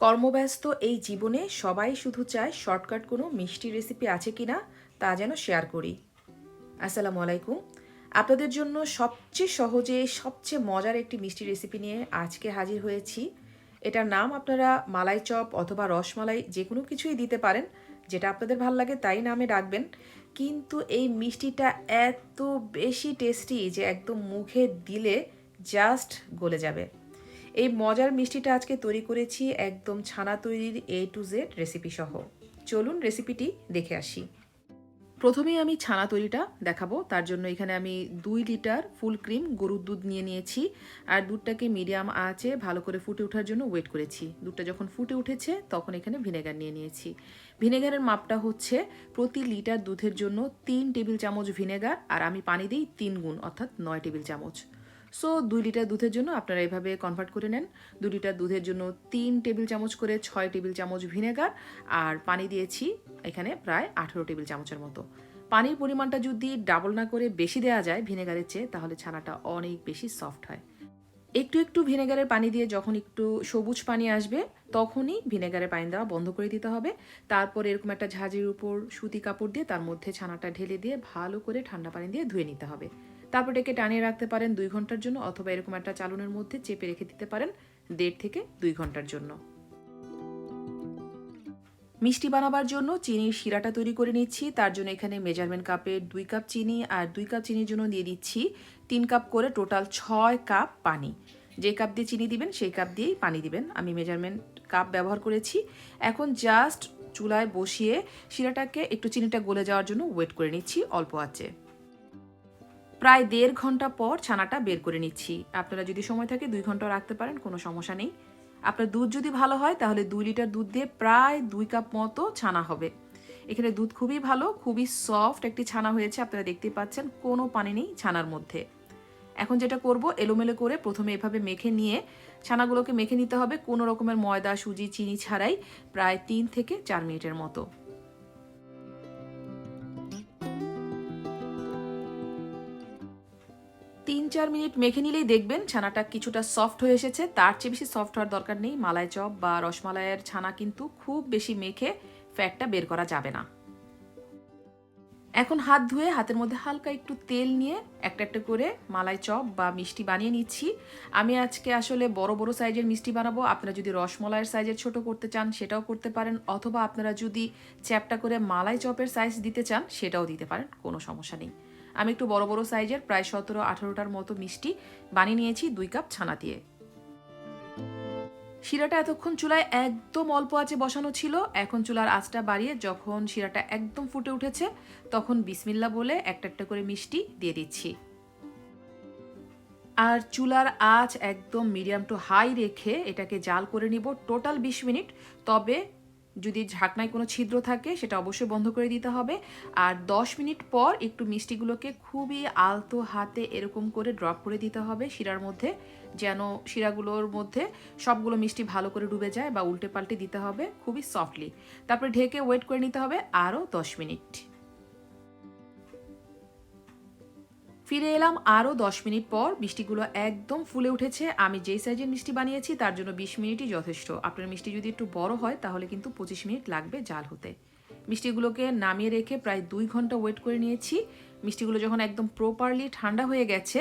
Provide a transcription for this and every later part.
কর্মব্যস্ত এই জীবনে সবাই শুধু চায় শর্টকাট কোনো মিষ্টি রেসিপি আছে কি না তা যেন শেয়ার করি। আসসালামু আলাইকুম। আপনাদের জন্য সবচেয়ে সহজে, সবচেয়ে মজার একটি মিষ্টি রেসিপি নিয়ে আজকে হাজির হয়েছি। এটার নাম আপনারা মালাই চপ অথবা রসমালাই যে কোনো কিছুই দিতে পারেন, যেটা আপনাদের ভালো লাগে তাই নামে ডাকবেন। কিন্তু এই মিষ্টিটা এত বেশি টেস্টি যে একদম মুখে দিলে জাস্ট গলে যাবে। এই মজার মিষ্টিটা আজকে তৈরি করেছি একদম ছানা তৈরির এ টু জেড রেসিপি সহ। চলুন রেসিপিটি দেখে আসি। প্রথমেই আমি ছানা তৈরিটা দেখাবো। তার জন্য এখানে আমি দুই লিটার ফুল ক্রিম, গরুর দুধ নিয়ে নিয়েছি। আর দুধটাকে মিডিয়াম আঁচে ভালো করে ফুটে ওঠার জন্য ওয়েট করেছি। দুধটা যখন ফুটে উঠেছে, তখন এখানে ভিনেগার নিয়ে নিয়েছি। ভিনেগারের মাপটা হচ্ছে প্রতি লিটার দুধের জন্য তিন টেবিল চামচ ভিনেগার, আর আমি পানি দিই তিন গুণ, অর্থাৎ নয় টেবিল চামচ। সো দুই লিটার দুধের জন্য আপনারা এভাবে কনভার্ট করে নেন। দু লিটার দুধের জন্য তিন টেবিল চামচ করে ছয় টেবিল চামচ ভিনেগার আর পানি দিয়েছি এখানে প্রায় আঠেরো টেবিল চামচের মতো। পানির পরিমাণটা যদি ডাবল না করে বেশি দেওয়া যায় ভিনেগারের চেয়ে, তাহলে ছানাটা অনেক বেশি সফট হয়। একটু একটু ভিনেগারের পানি দিয়ে যখন একটু সবুজ পানি আসবে, তখনই ভিনেগারের পানি দেওয়া বন্ধ করে দিতে হবে। তারপর এরকম একটা ঝাঁঝির উপর সুতি কাপড় দিয়ে তার মধ্যে ছানাটা ঢেলে দিয়ে ভালো করে ঠান্ডা পানি দিয়ে ধুয়ে নিতে হবে। তারপর এটাকে টানিয়ে রাখতে পারেন দুই ঘণ্টার জন্য অথবা এরকম একটা চালনের মধ্যে চেপে রেখে দিতে পারেন দেড় থেকে দুই ঘণ্টার জন্য। মিষ্টি বানাবার জন্য চিনির শিরাটা তৈরি করে নিচ্ছি। তার জন্য এখানে মেজারমেন্ট কাপে দুই কাপ চিনি আর দুই কাপ চিনির জন্য দিয়ে দিচ্ছি তিন কাপ করে টোটাল ছয় কাপ পানি। যে কাপ দিয়ে চিনি দিবেন, সেই কাপ দিয়েই পানি দিবেন। আমি মেজারমেন্ট কাপ ব্যবহার করেছি। এখন জাস্ট চুলায় বসিয়ে শিরাটাকে একটু চিনিটা গলে যাওয়ার জন্য ওয়েট করে নিচ্ছি অল্প আছে প্রায় দেড় ঘণ্টা পর ছানাটা বের করে নিচ্ছি। আপনারা যদি সময় থাকে দুই ঘণ্টা রাখতে পারেন, কোনো সমস্যা নেই। আপনার দুধ যদি ভালো হয়, তাহলে দুই লিটার দুধ দিয়ে প্রায় দুই কাপ মতো ছানা হবে। এখানে দুধ খুবই ভালো, খুবই সফট একটি ছানা হয়েছে, আপনারা দেখতে পাচ্ছেন, কোনো পানি নেই ছানার মধ্যে। এখন যেটা করব, এলোমেলো করে প্রথমে এভাবে মেখে নিয়ে, ছানাগুলোকে মেখে নিতে হবে কোনো রকমের ময়দা, সুজি, চিনি ছাড়াই প্রায় তিন থেকে চার মিনিটের মতো। চার মিনিট মেখে নিলেই দেখবেন ছানাটা কিছুটা সফট হয়ে এসেছে। তার চেয়ে বেশি সফট হওয়ার দরকার নেই। মালাই চপ বা রসমালাইয়ের ছানা কিন্তু খুব বেশি মেখে ফ্যাটটা বের করা যাবে না। এখন হাত ধুয়ে হাতের মধ্যে হালকা একটু তেল নিয়ে একটা একটা করে মালাই চপ বা মিষ্টি বানিয়ে নিচ্ছি। আমি আজকে আসলে বড় বড় সাইজের মিষ্টি বানাবো। আপনারা যদি রসমলাইয়ের সাইজের ছোট করতে চান সেটাও করতে পারেন, অথবা আপনারা যদি চ্যাপটা করে মালাই চপের সাইজ দিতে চান সেটাও দিতে পারেন, কোনো সমস্যা নেই। আমি একটু বড় বড় সাইজের, প্রায় সতেরো আঠারোটার মতো মিষ্টি বানিয়ে নিয়েছি দুই কাপ ছানা দিয়ে। শিরাটা এতক্ষণ চুলায় একদম অল্প আঁচে বসানো ছিল। এখন চুলার আঁচটা বাড়িয়ে যখন শিরাটা একদম ফুটে উঠেছে, তখন বিসমিল্লা বলে একটা একটা করে মিষ্টি দিয়ে দিচ্ছি। আর চুলার আঁচ একদম মিডিয়াম টু হাই রেখে এটাকে জাল করে নিব টোটাল বিশ মিনিট। তবে যদি ঢাকনায় কোনো ছিদ্র থাকে, সেটা অবশ্যই বন্ধ করে দিতে হবে। আর দশ মিনিট পর একটু মিষ্টিগুলোকে খুবই আলতো হাতে এরকম করে ড্রপ করে দিতে হবে শিরার মধ্যে, যেন শিরাগুলোর মধ্যে সবগুলো মিষ্টি ভালো করে ডুবে যায় বা উল্টে পাল্টে দিতে হবে খুবই সফটলি তারপরে ঢেকে ওয়েট করে নিতে হবে আরও দশ মিনিট। ফিরে এলাম আরও দশ মিনিট পর। মিষ্টিগুলো একদম ফুলে উঠেছে। আমি যেই সাইজের মিষ্টি বানিয়েছি, তার জন্য বিশ মিনিটই যথেষ্ট। আপনার মিষ্টি যদি একটু বড় হয়, তাহলে কিন্তু পঁচিশ মিনিট লাগবে জাল হতে। মিষ্টিগুলোকে নামিয়ে রেখে প্রায় দুই ঘণ্টা ওয়েট করে নিয়েছি। মিষ্টিগুলো যখন একদম প্রপারলি ঠান্ডা হয়ে গেছে,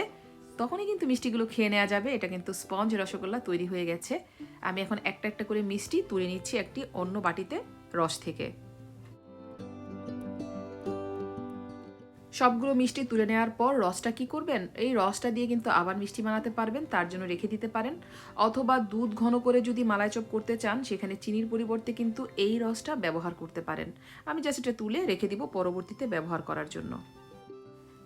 তখনই কিন্তু মিষ্টিগুলো খেয়ে নেওয়া যাবে। এটা কিন্তু স্পঞ্জ রসগোল্লা তৈরি হয়ে গেছে। আমি এখন একটা একটা করে মিষ্টি তুলে নিচ্ছি একটি অন্য বাটিতে রস থেকে। সবগুলো মিষ্টি তুলে নেওয়ার পর রসটা কি করবেন? এই রসটা দিয়ে কিন্তু আবার মিষ্টি বানাতে পারবেন, তার জন্য রেখে দিতে পারেন। অথবা দুধ ঘন করে যদি মালাই চপ করতে চান, সেখানে চিনির পরিবর্তে কিন্তু এই রসটা ব্যবহার করতে পারেন। আমি জাস্ট এটা তুলে রেখে দিব পরবর্তীতে ব্যবহার করার জন্য।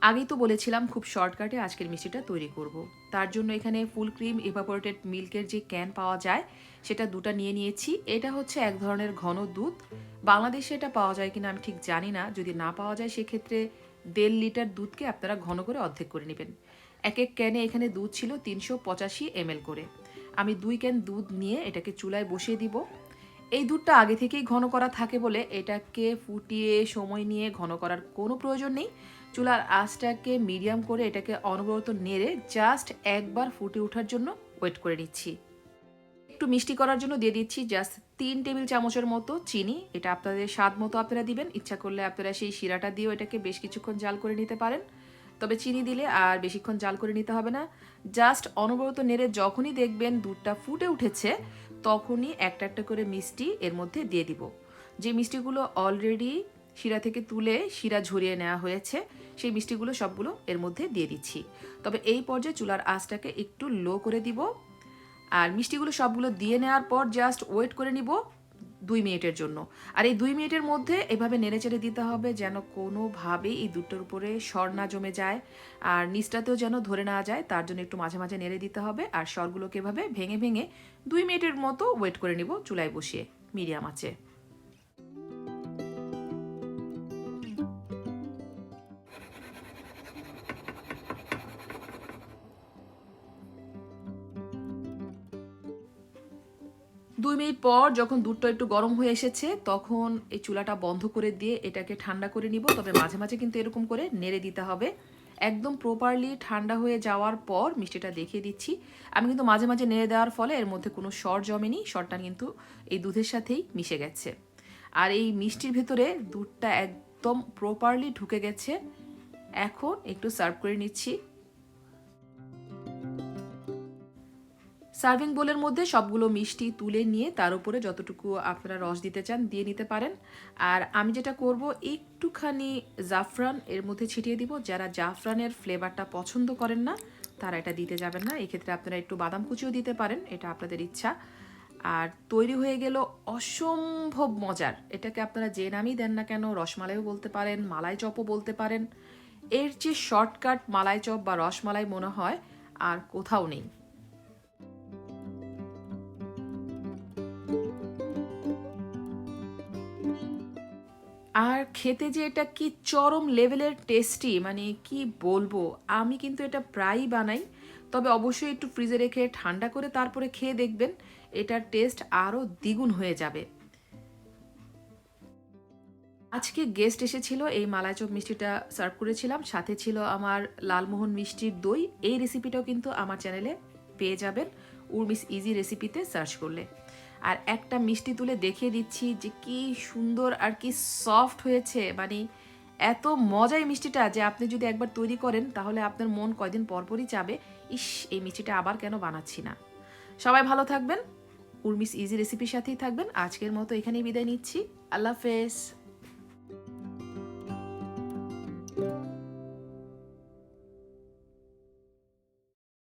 আগেই তো বলেছিলাম, খুব শর্টকাটে আজকের মিষ্টিটা তৈরি করব। তার জন্য এখানে ফুল ক্রিম এভাপোরেটেড মিল্কের যে ক্যান পাওয়া যায়, সেটা দুটা নিয়ে নিয়েছি। এটা হচ্ছে এক ধরনের ঘন দুধ। বাংলাদেশে এটা পাওয়া যায় কিনা আমি ঠিক জানি না। যদি না পাওয়া যায়, সেক্ষেত্রে দেড় লিটার দুধকে আপনারা ঘন করে অর্ধেক করে নেবেন। এক এক ক্যানে এখানে দুধ ছিল তিনশো পঁচাশি এম করে। আমি দুই ক্যান দুধ নিয়ে এটাকে চুলায় বসিয়ে দিব। এই দুধটা আগে থেকেই ঘন করা থাকে বলে এটাকে ফুটিয়ে, সময় নিয়ে ঘন করার কোনো প্রয়োজন নেই। চুলার আঁচটাকে মিডিয়াম করে এটাকে অনবরত নেড়ে জাস্ট একবার ফুটে ওঠার জন্য ওয়েট করে নিচ্ছি। একটু মিষ্টি করার জন্য দিয়ে দিচ্ছি জাস্ট তিন টেবিল চামচের মতো চিনি। এটা আপনাদের স্বাদ মতো আপনারা দিবেন। ইচ্ছা করলে আপনারা সেই শিরাটা দিয়েও এটাকে বেশ কিছুক্ষণ জাল করে নিতে পারেন। তবে চিনি দিলে আর বেশিক্ষণ জাল করে নিতে হবে না। জাস্ট অনবরত নেড়ে যখনই দেখবেন দুধটা ফুটে উঠেছে, তখনই একটা একটা করে মিষ্টি এর মধ্যে দিয়ে দিব। যে মিষ্টিগুলো অলরেডি শিরা থেকে তুলে শিরা ঝরিয়ে নেওয়া হয়েছে, সেই মিষ্টিগুলো সবগুলো এর মধ্যে দিয়ে দিচ্ছি। তবে এই পর্যায়ে চুলার আঁচটাকে একটু লো করে দিব। আর মিষ্টিগুলো সবগুলো দিয়ে নেওয়ার পর জাস্ট ওয়েট করে নিব দুই মিনিটের জন্য। আর এই দুই মিনিটের মধ্যে এভাবে নেড়েচেড়ে দিতে হবে যেন কোনোভাবেই এই দুটোর উপরে সর না জমে যায় আর নিচটাতেও যেন ধরে না যায়, তার জন্য একটু মাঝে মাঝে নেড়ে দিতে হবে আর স্বরগুলোকে এভাবে ভেঙে ভেঙে দুই মিনিটের মতো ওয়েট করে নিব চুলায় বসিয়ে, মিডিয়াম আছে দুই মিনিট পর যখন দুধটা একটু গরম হয়ে এসেছে, তখন এই চুলাটা বন্ধ করে দিয়ে এটাকে ঠান্ডা করে নিব। তবে মাঝে মাঝে কিন্তু এরকম করে নেড়ে দিতে হবে। একদম প্রপারলি ঠান্ডা হয়ে যাওয়ার পর মিষ্টিটা দেখিয়ে দিচ্ছি। আমি কিন্তু মাঝে মাঝে নেড়ে দেওয়ার ফলে এর মধ্যে কোনো সর জমেনি সরটা কিন্তু এই দুধের সাথেই মিশে গেছে। আর এই মিষ্টির ভেতরে দুধটা একদম প্রপারলি ঢুকে গেছে। এখন একটু সার্ভ করে নিচ্ছি। সার্ভিং বোলের মধ্যে সবগুলো মিষ্টি তুলে নিয়ে তার উপরে যতটুকু আপনারা রস দিতে চান দিয়ে নিতে পারেন। আর আমি যেটা করব, একটুখানি জাফরান এর মধ্যে ছিটিয়ে দিব। যারা জাফরানের ফ্লেভারটা পছন্দ করেন না, তারা এটা দিতে যাবেন না। এক্ষেত্রে আপনারা একটু বাদাম কুচিও দিতে পারেন, এটা আপনাদের ইচ্ছা। আর তৈরি হয়ে গেল অসম্ভব মজার। এটাকে আপনারা যে নামই দেন না কেন, রসমালাইও বলতে পারেন, মালাই চপও বলতে পারেন। এর যে শর্টকাট মালাই চপ বা রসমালাই মনে হয় আর কোথাও নেই। আর খেতে যে এটা কি চরম লেভেলের টেস্টি মানে কি বলব? আমি কিন্তু এটা প্রায়ই বানাই। তবে অবশ্যই একটু ফ্রিজে রেখে ঠান্ডা করে তারপরে খেয়ে দেখবেন, এটার টেস্ট আরও দ্বিগুণ হয়ে যাবে। আজকে গেস্ট এসেছিল, এই মালাই মিষ্টিটা সার্ভ করেছিলাম। সাথে ছিল আমার লালমোহন মিষ্টির দই। এই রেসিপিটাও কিন্তু আমার চ্যানেলে পেয়ে যাবেন। উর্মিস ইজি রেসিপিতে সার্চ করলে। আর একটা মিষ্টি তুলে দেখিয়ে দিচ্ছি যে কি সুন্দর আর কি সফট হয়েছে। মানে এত মজাই মিষ্টিটা যে আপনি যদি একবার তৈরি করেন, তাহলে আপনার মন কয়দিন পরপরই চাবে, ইস, এই মিষ্টিটা আবার কেন বানাচ্ছি না? সবাই ভালো থাকবেন, উর্মিস ইজি রেসিপির সাথেই থাকবেন। আজকের মতো এখানেই বিদায় নিচ্ছি। আল্লাহ হাফেজ।